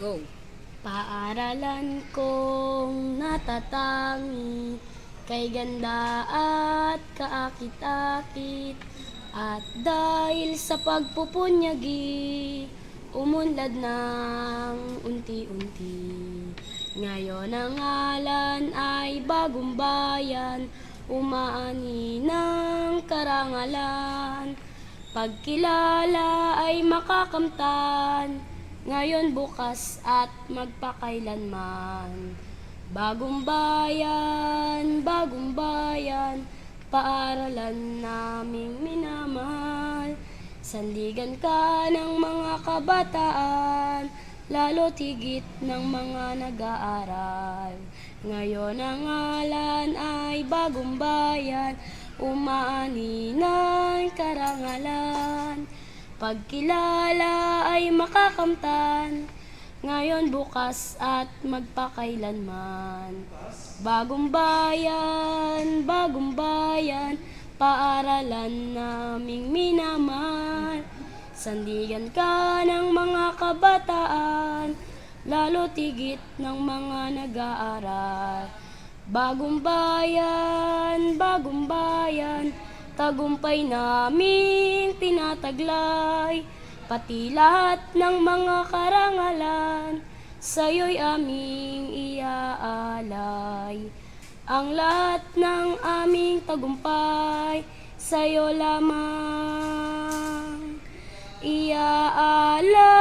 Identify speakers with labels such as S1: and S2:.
S1: Go.
S2: Paaralan kong natatangi Kay ganda at kaakit-akit. At dahil sa pagpupunyagi Umunlad ng unti-unti. Ngayon ang ngalan ay bagong bayan Umaani ng karangalan. Pagkilala ay makakamtan ngayon bukas at magpakailanman. Bagong bayan, bagong bayan, paaralan naming minamahal. Sandigan ka ng mga kabataan, lalo tigit ng mga nag-aaral. Ngayon ang ngalan ay bagong bayan, umaani ng karangalan. Pagkilala ay makakamtan, ngayon bukas at magpakailanman. Bagong bayan, bagong bayan, paaralan naming minamahal. Sandigan ka ng mga kabataan, lalo tigit ng mga nag-aaral. Bagong bayan, bagong bayan, tagumpay naming tinataglay. Pati lahat ng mga karangalan, sa'yo'y aming iaalay. Ang lahat ng aming tagumpay, sa'yo lamang iaalay.